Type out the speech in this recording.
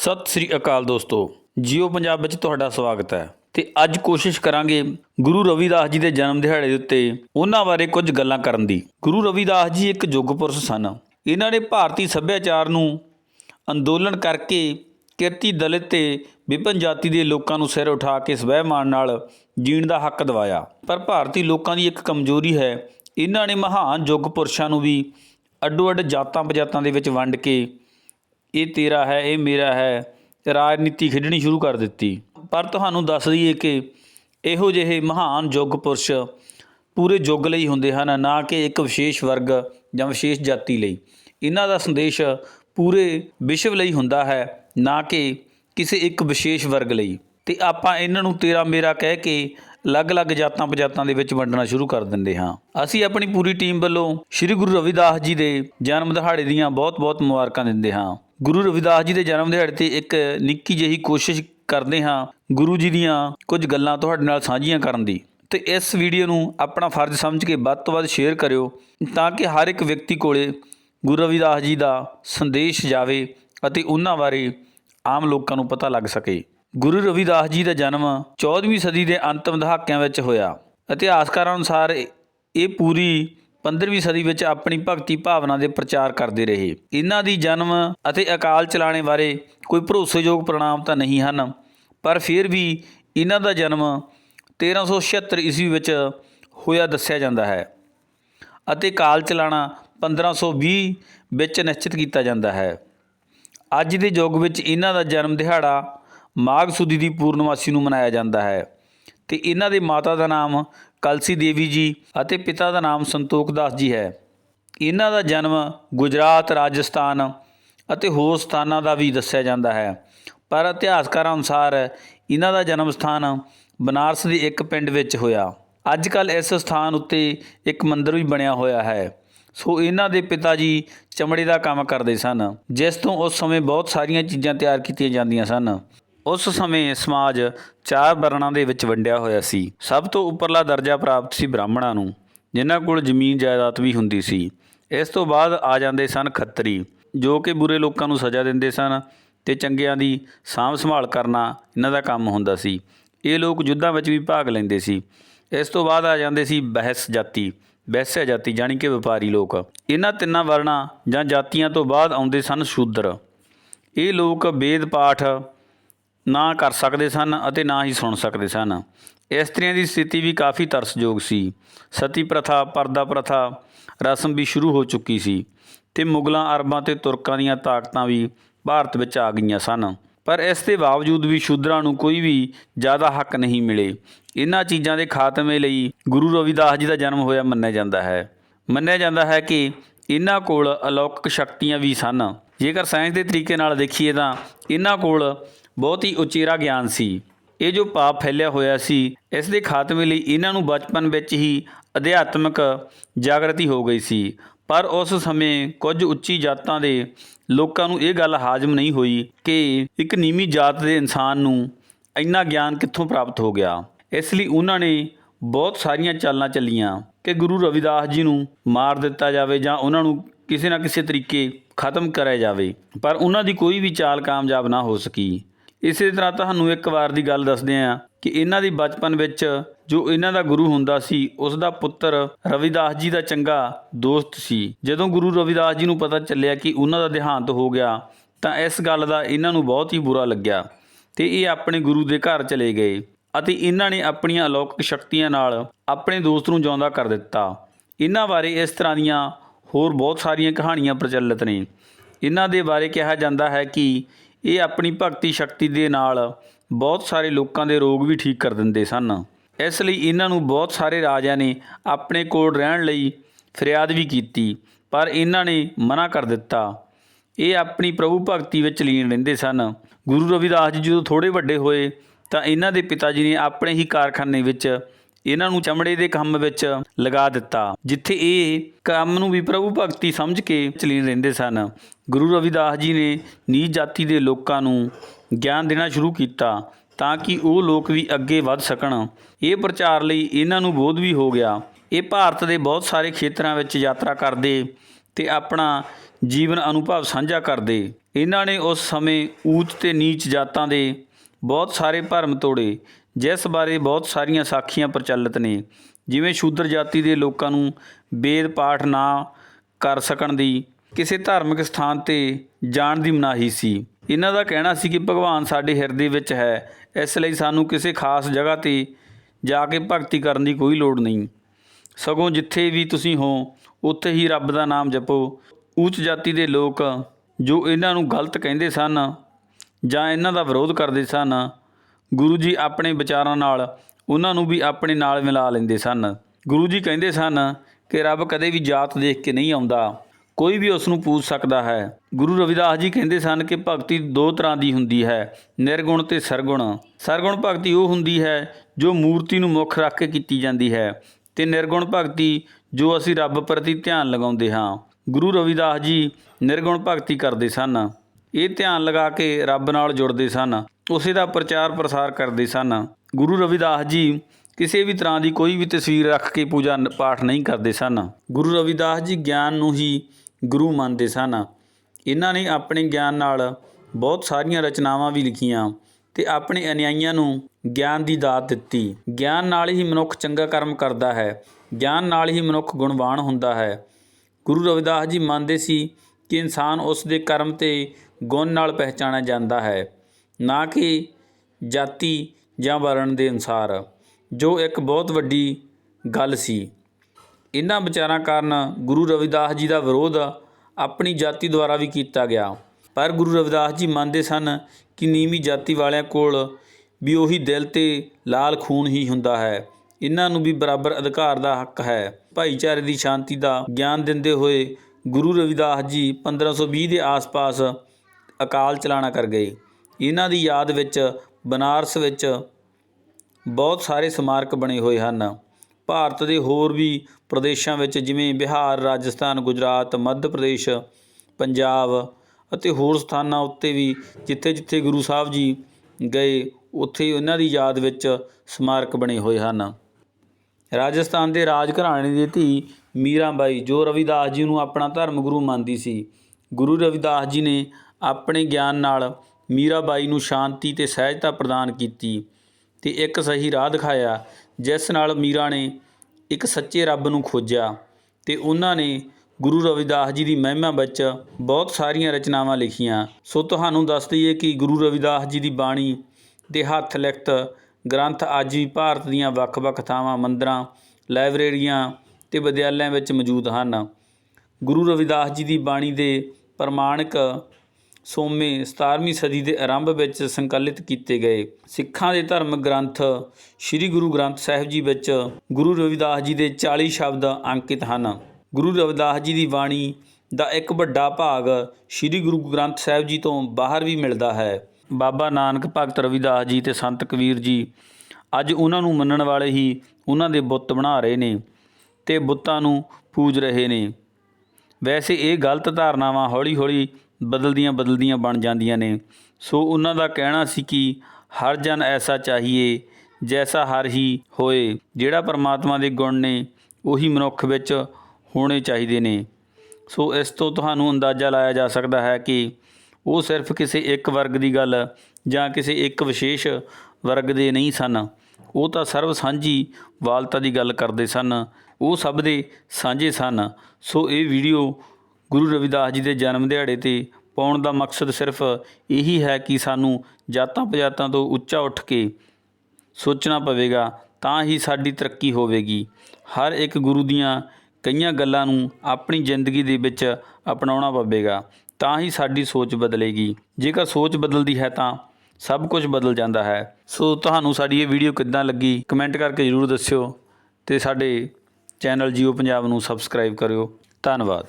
ਸਤਿ ਸ੍ਰੀ ਅਕਾਲ ਦੋਸਤੋ, ਜੀਓ ਪੰਜਾਬ ਵਿੱਚ ਤੁਹਾਡਾ ਸਵਾਗਤ ਹੈ। ਤੇ ਅੱਜ ਕੋਸ਼ਿਸ਼ ਕਰਾਂਗੇ ਗੁਰੂ ਰਵਿਦਾਸ ਜੀ ਦੇ ਜਨਮ ਦਿਹਾੜੇ ਦੇ ਉੱਤੇ ਉਹਨਾਂ ਬਾਰੇ ਕੁਝ ਗੱਲਾਂ ਕਰਨ ਦੀ। ਗੁਰੂ ਰਵਿਦਾਸ ਜੀ ਇੱਕ ਯੁੱਗ ਪੁਰਸ਼ ਸਨ। ਇਹਨਾਂ ਨੇ ਭਾਰਤੀ ਸੱਭਿਆਚਾਰ ਨੂੰ ਅੰਦੋਲਨ ਕਰਕੇ ਕਿਰਤੀ ਦਲਿਤ ਤੇ ਵਿਭਿੰਨ ਜਾਤੀ ਦੇ ਲੋਕਾਂ ਨੂੰ ਸਿਰ ਉਠਾ ਕੇ ਸਵੈਮਾਨ ਨਾਲ ਜੀਣ ਦਾ ਹੱਕ ਦਿਵਾਇਆ। ਪਰ ਭਾਰਤੀ ਲੋਕਾਂ ਦੀ ਇੱਕ ਕਮਜ਼ੋਰੀ ਹੈ, ਇਹਨਾਂ ਨੇ ਮਹਾਨ ਯੁੱਗ ਪੁਰਸ਼ਾਂ ਨੂੰ ਵੀ ਅੱਡੋ ਅੱਡ ਜਾਤਾਂ ਪਜਾਤਾਂ ਦੇ ਵਿੱਚ ਵੰਡ ਕੇ ਇਹ ਤੇਰਾ ਹੈ, ਇਹ ਮੇਰਾ ਹੈ, ਰਾਜਨੀਤੀ ਖੇਡਣੀ ਸ਼ੁਰੂ ਕਰ ਦਿੱਤੀ। ਪਰ ਤੁਹਾਨੂੰ ਦੱਸ ਦਈਏ ਕਿ ਇਹੋ ਜਿਹੇ ਮਹਾਨ ਯੁੱਗ ਪੁਰਸ਼ ਪੂਰੇ ਯੁੱਗ ਲਈ ਹੁੰਦੇ ਹਨ, ਨਾ ਕਿ ਇੱਕ ਵਿਸ਼ੇਸ਼ ਵਰਗ ਜਾਂ ਵਿਸ਼ੇਸ਼ ਜਾਤੀ ਲਈ। ਇਹਨਾਂ ਦਾ ਸੰਦੇਸ਼ ਪੂਰੇ ਵਿਸ਼ਵ ਲਈ ਹੁੰਦਾ ਹੈ, ਨਾ ਕਿ ਕਿਸੇ ਇੱਕ ਵਿਸ਼ੇਸ਼ ਵਰਗ ਲਈ। ਤੇ ਆਪਾਂ ਇਹਨਾਂ ਨੂੰ ਤੇਰਾ ਮੇਰਾ ਕਹਿ ਕੇ ਅਲੱਗ-ਅਲੱਗ ਜਾਤਾਂ ਪਜਾਤਾਂ ਦੇ ਵਿੱਚ ਵੰਡਣਾ ਸ਼ੁਰੂ ਕਰ ਦਿੰਦੇ ਹਾਂ। ਅਸੀਂ ਆਪਣੀ ਪੂਰੀ ਟੀਮ ਵੱਲੋਂ ਸ੍ਰੀ ਗੁਰੂ ਰਵਿਦਾਸ ਜੀ ਦੇ ਜਨਮ ਦਿਹਾੜੇ ਦੀਆਂ ਬਹੁਤ-ਬਹੁਤ ਮੁਬਾਰਕਾਂ ਦਿੰਦੇ ਹਾਂ। ਗੁਰੂ ਰਵਿਦਾਸ ਜੀ ਦੇ ਜਨਮ ਦਿਹਾੜੇ ਤੇ ਇੱਕ ਨਿੱਕੀ ਜਿਹੀ ਕੋਸ਼ਿਸ਼ ਕਰਦੇ ਹਾਂ ਗੁਰੂ ਜੀ ਦੀਆਂ ਕੁਝ ਗੱਲਾਂ ਤੁਹਾਡੇ ਨਾਲ ਸਾਂਝੀਆਂ ਕਰਨ ਦੀ। ਤੇ ਇਸ ਵੀਡੀਓ ਨੂੰ ਆਪਣਾ ਫਰਜ਼ ਸਮਝ ਕੇ ਵੱਧ ਤੋਂ ਵੱਧ ਸ਼ੇਅਰ ਕਰਿਓ ਤਾਂ ਕਿ ਹਰ ਇੱਕ ਵਿਅਕਤੀ ਕੋਲੇ ਗੁਰੂ ਰਵਿਦਾਸ ਜੀ ਦਾ ਸੰਦੇਸ਼ ਜਾਵੇ ਅਤੇ ਉਹਨਾਂ ਬਾਰੇ ਆਮ ਲੋਕਾਂ ਨੂੰ ਪਤਾ ਲੱਗ ਸਕੇ। ਗੁਰੂ ਰਵਿਦਾਸ ਜੀ ਦਾ ਜਨਮ 14ਵੀਂ ਸਦੀ ਦੇ ਅੰਤਮ ਦਹਾਕਿਆਂ ਵਿੱਚ ਹੋਇਆ। ਇਤਿਹਾਸਕਾਰਾਂ ਅਨੁਸਾਰ ਇਹ ਪੂਰੀ 15ਵੀਂ ਸਦੀ ਵਿੱਚ ਆਪਣੀ ਭਗਤੀ ਭਾਵਨਾ ਦੇ ਪ੍ਰਚਾਰ ਕਰਦੇ ਰਹੇ। ਇਹਨਾਂ ਦੀ ਜਨਮ ਅਤੇ ਅਕਾਲ ਚਲਾਣੇ ਬਾਰੇ ਕੋਈ ਭਰੋਸੇਯੋਗ ਪ੍ਰਣਾਮ ਤਾਂ ਨਹੀਂ ਹਨ, ਪਰ ਫਿਰ ਵੀ ਇਹਨਾਂ ਦਾ ਜਨਮ 1376 ਈਸਵੀ ਵਿੱਚ ਹੋਇਆ ਦੱਸਿਆ ਜਾਂਦਾ ਹੈ ਅਤੇ ਕਾਲ ਚਲਾਣਾ 1520 ਵਿੱਚ ਨਿਸ਼ਚਿਤ ਕੀਤਾ ਜਾਂਦਾ ਹੈ। ਅੱਜ ਦੇ ਯੁੱਗ ਵਿੱਚ ਇਹਨਾਂ ਦਾ ਜਨਮ ਦਿਹਾੜਾ ਮਾਘ ਸੁਦੀ ਦੀ ਪੂਰਨਮਾਸੀ ਨੂੰ ਮਨਾਇਆ ਜਾਂਦਾ ਹੈ ਤੇ ਇਹਨਾਂ ਦੇ ਮਾਤਾ ਦਾ ਨਾਮ ਕਲਸੀ ਦੇਵੀ ਜੀ ਅਤੇ ਪਿਤਾ ਦਾ ਨਾਮ ਸੰਤੋਖ ਦਾਸ ਜੀ ਹੈ। ਇਹਨਾਂ ਦਾ ਜਨਮ ਗੁਜਰਾਤ, ਰਾਜਸਥਾਨ ਅਤੇ ਹੋਰ ਸਥਾਨਾਂ ਦਾ ਵੀ ਦੱਸਿਆ ਜਾਂਦਾ ਹੈ। ਪਰ ਇਤਿਹਾਸਕਾਰਾਂ ਅਨੁਸਾਰ ਇਹਨਾਂ ਦਾ ਜਨਮ ਸਥਾਨ ਬਨਾਰਸ ਦੇ ਇੱਕ ਪਿੰਡ ਵਿੱਚ ਹੋਇਆ। ਅੱਜ ਕੱਲ ਇਸ ਸਥਾਨ ਉੱਤੇ ਇੱਕ ਮੰਦਿਰ ਵੀ ਬਣਿਆ ਹੋਇਆ ਹੈ। ਸੋ ਇਹਨਾਂ ਦੇ ਪਿਤਾ ਜੀ ਚਮੜੇ ਦਾ ਕੰਮ ਕਰਦੇ ਸਨ, ਜਿਸ ਤੋਂ ਉਸ ਸਮੇਂ ਬਹੁਤ ਸਾਰੀਆਂ ਚੀਜ਼ਾਂ ਤਿਆਰ ਕੀਤੀਆਂ ਜਾਂਦੀਆਂ ਸਨ। ਉਸ ਸਮੇਂ ਸਮਾਜ ਚਾਰ ਵਰਣਾਂ ਦੇ ਵਿੱਚ ਵੰਡਿਆ ਹੋਇਆ ਸੀ। ਸਭ ਤੋਂ ਉੱਪਰਲਾ ਦਰਜਾ ਪ੍ਰਾਪਤ ਸੀ ਬ੍ਰਾਹਮਣਾਂ ਨੂੰ, ਜਿਨ੍ਹਾਂ ਕੋਲ ਜ਼ਮੀਨ ਜਾਇਦਾਦ ਵੀ ਹੁੰਦੀ ਸੀ। ਇਸ ਤੋਂ ਬਾਅਦ ਆ ਜਾਂਦੇ ਸਨ ਖੱਤਰੀ, ਜੋ ਕਿ ਬੁਰੇ ਲੋਕਾਂ ਨੂੰ ਸਜ਼ਾ ਦਿੰਦੇ ਸਨ ਤੇ ਚੰਗਿਆਂ ਦੀ ਸਾਂਭ ਸੰਭਾਲ ਕਰਨਾ ਇਹਨਾਂ ਦਾ ਕੰਮ ਹੁੰਦਾ ਸੀ। ਇਹ ਲੋਕ ਯੁੱਧਾਂ ਵਿੱਚ ਵੀ ਭਾਗ ਲੈਂਦੇ ਸੀ। ਇਸ ਤੋਂ ਬਾਅਦ ਆ ਜਾਂਦੇ ਸੀ ਬਹਿਸ ਜਾਤੀ ਵੈਸਿਆ ਜਾਤੀ ਜਾਣੀ ਕਿ ਵਪਾਰੀ ਲੋਕ। ਇਹਨਾਂ ਤਿੰਨਾਂ ਵਰਣਾਂ ਜਾਂ ਜਾਤੀਆਂ ਤੋਂ ਬਾਅਦ ਆਉਂਦੇ ਸਨ ਸ਼ੂਦਰ। ਇਹ ਲੋਕ ਵੇਦ ਪਾਠ ਨਾ ਕਰ ਸਕਦੇ ਸਨ ਅਤੇ ਨਾ ਹੀ ਸੁਣ ਸਕਦੇ ਸਨ। ਇਸਤਰੀਆਂ ਦੀ ਸਥਿਤੀ ਵੀ ਕਾਫੀ ਤਰਸਯੋਗ ਸੀ। ਸਤੀ ਪ੍ਰਥਾ, ਪਰਦਾ ਪ੍ਰਥਾ, ਰਸਮ ਵੀ ਸ਼ੁਰੂ ਹੋ ਚੁੱਕੀ ਸੀ ਤੇ ਮੁਗਲਾਂ, ਅਰਬਾਂ ਤੇ ਤੁਰਕਾਂ ਦੀਆਂ ਤਾਕਤਾਂ ਵੀ ਭਾਰਤ ਵਿੱਚ ਆ ਗਈਆਂ ਸਨ। ਪਰ ਇਸ ਦੇ ਬਾਵਜੂਦ ਵੀ ਸ਼ੂਦਰਾਂ ਨੂੰ ਕੋਈ ਵੀ ਜ਼ਿਆਦਾ ਹੱਕ ਨਹੀਂ ਮਿਲੇ। ਇਹਨਾਂ ਚੀਜ਼ਾਂ ਦੇ ਖਾਤਮੇ ਲਈ ਗੁਰੂ ਰਵਿਦਾਸ ਜੀ ਦਾ ਜਨਮ ਹੋਇਆ ਮੰਨਿਆ ਜਾਂਦਾ ਹੈ। ਮੰਨਿਆ ਜਾਂਦਾ ਹੈ ਕਿ ਇਹਨਾਂ ਕੋਲ ਅਲੌਕਿਕ ਸ਼ਕਤੀਆਂ ਵੀ ਸਨ। ਜੇਕਰ ਸਾਇੰਸ ਦੇ ਤਰੀਕੇ ਨਾਲ ਦੇਖੀਏ ਤਾਂ ਇਹਨਾਂ ਕੋਲ ਬਹੁਤ ਹੀ ਉਚੇਰਾ ਗਿਆਨ ਸੀ। ਇਹ ਜੋ ਪਾਪ ਫੈਲਿਆ ਹੋਇਆ ਸੀ, ਇਸ ਦੇ ਖਾਤਮੇ ਲਈ ਇਹਨਾਂ ਨੂੰ ਬਚਪਨ ਵਿੱਚ ਹੀ ਅਧਿਆਤਮਿਕ ਜਾਗਰਤੀ ਹੋ ਗਈ ਸੀ। ਪਰ ਉਸ ਸਮੇਂ ਕੁਝ ਉੱਚੀ ਜਾਤਾਂ ਦੇ ਲੋਕਾਂ ਨੂੰ ਇਹ ਗੱਲ ਹਾਜ਼ਮ ਨਹੀਂ ਹੋਈ ਕਿ ਇੱਕ ਨੀਵੀਂ ਜਾਤ ਦੇ ਇਨਸਾਨ ਨੂੰ ਇੰਨਾ ਗਿਆਨ ਕਿੱਥੋਂ ਪ੍ਰਾਪਤ ਹੋ ਗਿਆ। ਇਸ ਲਈ ਉਹਨਾਂ ਨੇ ਬਹੁਤ ਸਾਰੀਆਂ ਚਾਲਾਂ ਚੱਲੀਆਂ ਕਿ ਗੁਰੂ ਰਵਿਦਾਸ ਜੀ ਨੂੰ ਮਾਰ ਦਿੱਤਾ ਜਾਵੇ ਜਾਂ ਉਹਨਾਂ ਨੂੰ ਕਿਸੇ ਨਾ ਕਿਸੇ ਤਰੀਕੇ ਖਤਮ ਕਰਿਆ ਜਾਵੇ। ਪਰ ਉਹਨਾਂ ਦੀ ਕੋਈ ਵੀ ਚਾਲ ਕਾਮਯਾਬ ਨਾ ਹੋ ਸਕੀ। ਇਸੇ ਤਰ੍ਹਾਂ ਤੁਹਾਨੂੰ ਇੱਕ ਵਾਰ ਦੀ ਗੱਲ ਦੱਸਦੇ ਹਾਂ ਕਿ ਇਹਨਾਂ ਦੀ ਬਚਪਨ ਵਿੱਚ ਜੋ ਇਹਨਾਂ ਦਾ ਗੁਰੂ ਹੁੰਦਾ ਸੀ, ਉਸ ਦਾ ਪੁੱਤਰ ਰਵਿਦਾਸ ਜੀ ਦਾ ਚੰਗਾ ਦੋਸਤ ਸੀ। ਜਦੋਂ ਗੁਰੂ ਰਵਿਦਾਸ ਜੀ ਨੂੰ ਪਤਾ ਚੱਲਿਆ ਕਿ ਉਹਨਾਂ ਦਾ ਦੇਹਾਂਤ ਹੋ ਗਿਆ, ਤਾਂ ਇਸ ਗੱਲ ਦਾ ਇਹਨਾਂ ਨੂੰ ਬਹੁਤ ਹੀ ਬੁਰਾ ਲੱਗਿਆ ਤੇ ਇਹ ਆਪਣੇ ਗੁਰੂ ਦੇ ਘਰ ਚਲੇ ਗਏ ਅਤੇ ਇਹਨਾਂ ਨੇ ਆਪਣੀਆਂ ਅਲੌਕਿਕ ਸ਼ਕਤੀਆਂ ਨਾਲ ਆਪਣੇ ਦੋਸਤ ਨੂੰ ਜਿਉਂਦਾ ਕਰ ਦਿੱਤਾ। ਇਹਨਾਂ ਬਾਰੇ ਇਸ ਤਰ੍ਹਾਂ ਦੀਆਂ ਹੋਰ ਬਹੁਤ ਸਾਰੀਆਂ ਕਹਾਣੀਆਂ ਪ੍ਰਚਲਿਤ ਨੇ। ਇਹਨਾਂ ਦੇ ਬਾਰੇ ਕਿਹਾ ਜਾਂਦਾ ਹੈ ਕਿ ਇਹ ਆਪਣੀ ਭਗਤੀ ਸ਼ਕਤੀ ਦੇ ਨਾਲ ਬਹੁਤ ਸਾਰੇ ਲੋਕਾਂ ਦੇ ਰੋਗ ਵੀ ਠੀਕ ਕਰ ਦਿੰਦੇ ਸਨ। ਇਸ ਲਈ ਇਹਨਾਂ ਨੂੰ ਬਹੁਤ ਸਾਰੇ ਰਾਜਿਆਂ ਨੇ ਆਪਣੇ ਕੋਲ ਰਹਿਣ ਲਈ ਫਰਿਆਦ ਵੀ ਕੀਤੀ, ਪਰ ਇਹਨਾਂ ਨੇ ਮਨਾ ਕਰ ਦਿੱਤਾ। ਇਹ ਆਪਣੀ ਪ੍ਰਭੂ ਭਗਤੀ ਵਿੱਚ ਲੀਨ ਰਹਿੰਦੇ ਸਨ। ਗੁਰੂ ਰਵਿਦਾਸ ਜੀ ਜਦੋਂ ਥੋੜੇ ਵੱਡੇ ਹੋਏ, ਤਾਂ ਇਹਨਾਂ ਦੇ ਪਿਤਾ ਜੀ ਨੇ ਆਪਣੇ ਹੀ ਕਾਰਖਾਨੇ ਵਿੱਚ ਇਹਨਾਂ ਨੂੰ ਚਮੜੇ ਦੇ ਕੰਮ ਵਿੱਚ ਲਗਾ ਦਿੱਤਾ, ਜਿੱਥੇ ਇਹ ਕੰਮ ਨੂੰ ਵੀ ਪ੍ਰਭੂ ਭਗਤੀ ਸਮਝ ਕੇ ਚਲੀਨ ਰਹਿੰਦੇ ਸਨ। ਗੁਰੂ ਰਵਿਦਾਸ ਜੀ ਨੇ ਨੀਚ ਜਾਤੀ ਦੇ ਲੋਕਾਂ ਨੂੰ ਗਿਆਨ ਦੇਣਾ ਸ਼ੁਰੂ ਕੀਤਾ ਤਾਂ ਕਿ ਉਹ ਲੋਕ ਵੀ ਅੱਗੇ ਵੱਧ ਸਕਣ। ਇਹ ਪ੍ਰਚਾਰ ਲਈ ਇਹਨਾਂ ਨੂੰ ਬੋਧ ਵੀ ਹੋ ਗਿਆ। ਇਹ ਭਾਰਤ ਦੇ ਬਹੁਤ ਸਾਰੇ ਖੇਤਰਾਂ ਵਿੱਚ ਯਾਤਰਾ ਕਰਦੇ ਤੇ ਆਪਣਾ ਜੀਵਨ ਅਨੁਭਵ ਸਾਂਝਾ ਕਰਦੇ। ਇਹਨਾਂ ਨੇ ਉਸ ਸਮੇਂ ਊਚ ਤੇ ਨੀਚ ਜਾਤਾਂ ਦੇ ਬਹੁਤ ਸਾਰੇ ਭਰਮ ਤੋੜੇ, ਜਿਸ ਬਾਰੇ ਬਹੁਤ ਸਾਰੀਆਂ ਸਾਖੀਆਂ ਪ੍ਰਚਲਿਤ ਨੇ। ਜਿਵੇਂ ਸ਼ੂਦਰ ਜਾਤੀ ਦੇ ਲੋਕਾਂ ਨੂੰ ਵੇਦ ਪਾਠ ਨਾ ਕਰ ਸਕਣ ਦੀ ਕਿਸੇ ਧਾਰਮਿਕ ਸਥਾਨ ਤੇ ਜਾਣ ਦੀ ਮਨਾਹੀ ਸੀ। ਇਹਨਾਂ ਦਾ ਕਹਿਣਾ ਸੀ ਕਿ ਭਗਵਾਨ ਸਾਡੇ ਹਿਰਦੇ ਵਿੱਚ ਹੈ। ਇਸ ਲਈ ਸਾਨੂੰ ਕਿਸੇ ਖਾਸ ਜਗ੍ਹਾ ਤੇ ਜਾ ਕੇ ਭਗਤੀ ਕਰਨ ਦੀ ਕੋਈ ਲੋੜ ਨਹੀਂ। ਸਗੋਂ ਜਿੱਥੇ ਵੀ ਤੁਸੀਂ ਹੋ, ਉੱਥੇ ਹੀ ਰੱਬ ਦਾ ਨਾਮ ਜਪੋ। ਉੱਚ ਜਾਤੀ ਦੇ ਲੋਕ ਜੋ ਇਹਨਾਂ ਨੂੰ ਗਲਤ ਕਹਿੰਦੇ ਸਨ ਜਾਂ ਇਹਨਾਂ ਦਾ ਵਿਰੋਧ ਕਰਦੇ ਸਨ, ਗੁਰੂ ਜੀ ਆਪਣੇ ਵਿਚਾਰਾਂ ਨਾਲ ਉਹਨਾਂ ਨੂੰ ਵੀ ਆਪਣੇ ਨਾਲ ਮਿਲਾ ਲੈਂਦੇ ਸਨ। ਗੁਰੂ ਜੀ ਕਹਿੰਦੇ ਸਨ ਕਿ ਰੱਬ ਕਦੇ ਵੀ ਜਾਤ ਦੇਖ ਕੇ ਨਹੀਂ ਆਉਂਦਾ। ਕੋਈ ਵੀ ਉਸ ਨੂੰ ਪੂਜ ਸਕਦਾ ਹੈ। ਗੁਰੂ ਰਵਿਦਾਸ ਜੀ ਕਹਿੰਦੇ ਸਨ ਕਿ ਭਗਤੀ ਦੋ ਤਰ੍ਹਾਂ ਦੀ ਹੁੰਦੀ ਹੈ, ਨਿਰਗੁਣ ਤੇ ਸਰਗੁਣ। ਸਰਗੁਣ ਭਗਤੀ ਉਹ ਹੁੰਦੀ ਹੈ ਜੋ ਮੂਰਤੀ ਨੂੰ ਮੁੱਖ ਰੱਖ ਕੇ ਕੀਤੀ ਜਾਂਦੀ ਹੈ ਤੇ ਨਿਰਗੁਣ ਭਗਤੀ ਜੋ ਅਸੀਂ ਰੱਬ ਪ੍ਰਤੀ ਧਿਆਨ ਲਗਾਉਂਦੇ ਹਾਂ। ਗੁਰੂ ਰਵਿਦਾਸ ਜੀ ਨਿਰਗੁਣ ਭਗਤੀ ਕਰਦੇ ਸਨ। ਇਹ ਧਿਆਨ ਲਗਾ ਕੇ ਰੱਬ ਨਾਲ ਜੁੜਦੇ ਸਨ। ਉਸੇ ਦਾ ਪ੍ਰਚਾਰ ਪ੍ਰਸਾਰ ਕਰਦੇ ਸਨ। ਗੁਰੂ ਰਵਿਦਾਸ ਜੀ ਕਿਸੇ ਵੀ ਤਰ੍ਹਾਂ ਦੀ ਕੋਈ ਵੀ ਤਸਵੀਰ ਰੱਖ ਕੇ ਪੂਜਾ ਪਾਠ ਨਹੀਂ ਕਰਦੇ ਸਨ। ਗੁਰੂ ਰਵਿਦਾਸ ਜੀ ਗਿਆਨ ਨੂੰ ਹੀ ਗੁਰੂ ਮੰਨਦੇ ਸਨ। ਇਹਨਾਂ ਨੇ ਆਪਣੇ ਗਿਆਨ ਨਾਲ ਬਹੁਤ ਸਾਰੀਆਂ ਰਚਨਾਵਾਂ ਵੀ ਲਿਖੀਆਂ ਤੇ ਆਪਣੇ ਅਨਿਆਈਆਂ ਨੂੰ ਗਿਆਨ ਦੀ ਦਾਤ ਦਿੱਤੀ। ਗਿਆਨ ਨਾਲ ਹੀ ਮਨੁੱਖ ਚੰਗਾ ਕਰਮ ਕਰਦਾ ਹੈ। ਗਿਆਨ ਨਾਲ ਹੀ ਮਨੁੱਖ ਗੁਣਵਾਨ ਹੁੰਦਾ ਹੈ। ਗੁਰੂ ਰਵਿਦਾਸ ਜੀ ਮੰਨਦੇ ਸੀ ਕਿ ਇਨਸਾਨ ਉਸ ਦੇ ਕਰਮ ਤੇ ਗੁਣ ਨਾਲ ਪਹਿਚਾਣਿਆ ਜਾਂਦਾ ਹੈ, ਨਾ ਕਿ ਜਾਤੀ ਜਾਂ ਵਰਣ ਦੇ ਅਨੁਸਾਰ, ਜੋ ਇੱਕ ਬਹੁਤ ਵੱਡੀ ਗੱਲ ਸੀ। ਇਹਨਾਂ ਵਿਚਾਰਾਂ ਕਾਰਨ ਗੁਰੂ ਰਵਿਦਾਸ ਜੀ ਦਾ ਵਿਰੋਧ ਆਪਣੀ ਜਾਤੀ ਦੁਆਰਾ ਵੀ ਕੀਤਾ ਗਿਆ। ਪਰ ਗੁਰੂ ਰਵਿਦਾਸ ਜੀ ਮੰਨਦੇ ਸਨ ਕਿ ਨੀਵੀਂ ਜਾਤੀ ਵਾਲਿਆਂ ਕੋਲ ਵੀ ਉਹੀ ਦਿਲ ਤੇ ਲਾਲ ਖੂਨ ਹੀ ਹੁੰਦਾ ਹੈ। ਇਹਨਾਂ ਨੂੰ ਵੀ ਬਰਾਬਰ ਅਧਿਕਾਰ ਦਾ ਹੱਕ ਹੈ। ਭਾਈਚਾਰੇ ਦੀ ਸ਼ਾਂਤੀ ਦਾ ਗਿਆਨ ਦਿੰਦੇ ਹੋਏ ਗੁਰੂ ਰਵਿਦਾਸ ਜੀ 1520 ਦੇ ਆਸ-ਪਾਸ ਅਕਾਲ ਚਲਾਣਾ ਕਰ ਗਏ। ਇਹਨਾਂ ਦੀ ਯਾਦ ਵਿੱਚ ਬਨਾਰਸ ਵਿੱਚ ਬਹੁਤ ਸਾਰੇ ਸਮਾਰਕ ਬਣੇ ਹੋਏ ਹਨ। ਭਾਰਤ ਦੇ ਹੋਰ ਵੀ ਪ੍ਰਦੇਸ਼ਾਂ ਵਿੱਚ ਜਿਵੇਂ ਬਿਹਾਰ, ਰਾਜਸਥਾਨ, ਗੁਜਰਾਤ, ਮੱਧ ਪ੍ਰਦੇਸ਼, ਪੰਜਾਬ ਅਤੇ ਹੋਰ ਸਥਾਨਾਂ ਉੱਤੇ ਵੀ ਜਿੱਥੇ-ਜਿੱਥੇ ਗੁਰੂ ਸਾਹਿਬ ਜੀ ਗਏ, ਉੱਥੇ ਉਹਨਾਂ ਦੀ ਯਾਦ ਵਿੱਚ ਸਮਾਰਕ ਬਣੇ ਹੋਏ ਹਨ। ਰਾਜਸਥਾਨ ਦੇ ਰਾਜ ਘਰਾਣੇ ਦੀ ਧੀ ਮੀਰਾਬਾਈ ਜੋ ਰਵਿਦਾਸ ਜੀ ਨੂੰ ਆਪਣਾ ਧਰਮ ਗੁਰੂ ਮੰਨਦੀ ਸੀ। ਗੁਰੂ ਰਵਿਦਾਸ ਜੀ ਨੇ ਆਪਣੇ ਗਿਆਨ ਨਾਲ ਮੀਰਾਬਾਈ ਨੂੰ ਸ਼ਾਂਤੀ ਤੇ ਸਹਿਜਤਾ ਪ੍ਰਦਾਨ ਕੀਤੀ ਤੇ ਇੱਕ ਸਹੀ ਰਾਹ ਦਿਖਾਇਆ ਜਿਸ ਨਾਲ ਮੀਰਾ ਨੇ ਇੱਕ ਸੱਚੇ ਰੱਬ ਨੂੰ ਖੋਜਿਆ ਅਤੇ ਉਹਨਾਂ ਨੇ ਗੁਰੂ ਰਵਿਦਾਸ ਜੀ ਦੀ ਮਹਿਮਾ ਵਿੱਚ ਬਹੁਤ ਸਾਰੀਆਂ ਰਚਨਾਵਾਂ ਲਿਖੀਆਂ। ਸੋ ਤੁਹਾਨੂੰ ਦੱਸ ਦਈਏ ਕਿ ਗੁਰੂ ਰਵਿਦਾਸ ਜੀ ਦੀ ਬਾਣੀ ਦੇ ਹੱਥ ਲਿਖਤ ਗ੍ਰੰਥ ਅੱਜ ਵੀ ਭਾਰਤ ਦੀਆਂ ਵੱਖ-ਵੱਖ ਥਾਵਾਂ, ਮੰਦਰਾਂ, ਲਾਇਬ੍ਰੇਰੀਆਂ ਤੇ ਵਿਦਿਆਲਿਆਂ ਵਿੱਚ ਮੌਜੂਦ ਹਨ। ਗੁਰੂ ਰਵਿਦਾਸ ਜੀ ਦੀ ਬਾਣੀ ਦੇ ਪ੍ਰਮਾਣਿਕ ਸੋਮੇ 17ਵੀਂ ਸਦੀ ਦੇ ਆਰੰਭ ਵਿੱਚ ਸੰਕਲਿਤ ਕੀਤੇ ਗਏ। ਸਿੱਖਾਂ ਦੇ ਧਰਮ ਗ੍ਰੰਥ ਸ੍ਰੀ ਗੁਰੂ ਗ੍ਰੰਥ ਸਾਹਿਬ ਜੀ ਵਿੱਚ ਗੁਰੂ ਰਵਿਦਾਸ ਜੀ ਦੇ 40 ਸ਼ਬਦ ਅੰਕਿਤ ਹਨ। ਗੁਰੂ ਰਵਿਦਾਸ ਜੀ ਦੀ ਬਾਣੀ ਦਾ ਇੱਕ ਵੱਡਾ ਭਾਗ ਸ੍ਰੀ ਗੁਰੂ ਗ੍ਰੰਥ ਸਾਹਿਬ ਜੀ ਤੋਂ ਬਾਹਰ ਵੀ ਮਿਲਦਾ ਹੈ। ਬਾਬਾ ਨਾਨਕ ਭਗਤ ਰਵਿਦਾਸ ਜੀ ਤੇ ਸੰਤ ਕਬੀਰ ਜੀ ਅੱਜ ਉਹਨਾਂ ਨੂੰ ਮੰਨਣ ਵਾਲੇ ਹੀ ਉਹਨਾਂ ਦੇ ਬੁੱਤ ਬਣਾ ਰਹੇ ਨੇ ਤੇ ਬੁੱਤਾਂ ਨੂੰ ਪੂਜ ਰਹੇ ਨੇ। ਵੈਸੇ ਇਹ ਗਲਤ ਧਾਰਨਾਵਾਂ ਹੌਲੀ-ਹੌਲੀ ਬਦਲਦੀਆਂ ਬਦਲਦੀਆਂ ਬਣ ਜਾਂਦੀਆਂ ਨੇ। ਸੋ ਉਹਨਾਂ ਦਾ ਕਹਿਣਾ ਸੀ ਕਿ ਹਰ ਜਨ ਐਸਾ ਚਾਹੀਏ ਜੈਸਾ ਹਰ ਹੀ ਹੋਏ। ਜਿਹੜਾ ਪਰਮਾਤਮਾ ਦੇ ਗੁਣ ਨੇ, ਉਹੀ ਮਨੁੱਖ ਵਿੱਚ ਹੋਣੇ ਚਾਹੀਦੇ ਨੇ। ਸੋ ਇਸ ਤੋਂ ਤੁਹਾਨੂੰ ਅੰਦਾਜ਼ਾ ਲਾਇਆ ਜਾ ਸਕਦਾ ਹੈ ਕਿ ਉਹ ਸਿਰਫ ਕਿਸੇ ਇੱਕ ਵਰਗ ਦੀ ਗੱਲ ਜਾਂ ਕਿਸੇ ਇੱਕ ਵਿਸ਼ੇਸ਼ ਵਰਗ ਦੇ ਨਹੀਂ ਸਨ। ਉਹ ਤਾਂ ਸਰਵ ਸਾਂਝੀ ਵਾਲਤਾ ਦੀ ਗੱਲ ਕਰਦੇ ਸਨ। ਉਹ ਸਭ ਦੇ ਸਾਂਝੇ ਸਨ। ਸੋ ਇਹ ਵੀਡੀਓ ਗੁਰੂ ਰਵਿਦਾਸ ਜੀ ਦੇ ਜਨਮ ਦਿਹਾੜੇ ਤੇ ਪਾਉਣ ਦਾ ਮਕਸਦ ਸਿਰਫ ਇਹੀ ਹੈ ਕਿ ਸਾਨੂੰ ਜਾਤਾਂ ਪਜਾਤਾਂ ਤੋਂ ਉੱਚਾ ਉੱਠ ਕੇ ਸੋਚਣਾ ਪਵੇਗਾ, ਤਾਂ ਹੀ ਸਾਡੀ ਤਰੱਕੀ ਹੋਵੇਗੀ। ਹਰ ਇੱਕ ਗੁਰੂ ਦੀਆਂ ਕਈਆਂ ਗੱਲਾਂ ਨੂੰ ਆਪਣੀ ਜ਼ਿੰਦਗੀ ਦੇ ਵਿੱਚ ਅਪਣਾਉਣਾ ਪਵੇਗਾ, ਤਾਂ ਹੀ ਸਾਡੀ ਸੋਚ ਬਦਲੇਗੀ। ਜੇਕਰ ਸੋਚ ਬਦਲਦੀ ਹੈ ਤਾਂ ਸਭ ਕੁਝ ਬਦਲ ਜਾਂਦਾ ਹੈ। ਸੋ ਤੁਹਾਨੂੰ ਸਾਡੀ ਇਹ ਵੀਡੀਓ ਕਿੱਦਾਂ ਲੱਗੀ, ਕਮੈਂਟ ਕਰਕੇ ਜ਼ਰੂਰ ਦੱਸਿਓ ਤੇ ਸਾਡੇ ਚੈਨਲ ਜੀਓ ਪੰਜਾਬ ਨੂੰ ਸਬਸਕ੍ਰਾਈਬ ਕਰਿਓ। ਧੰਨਵਾਦ।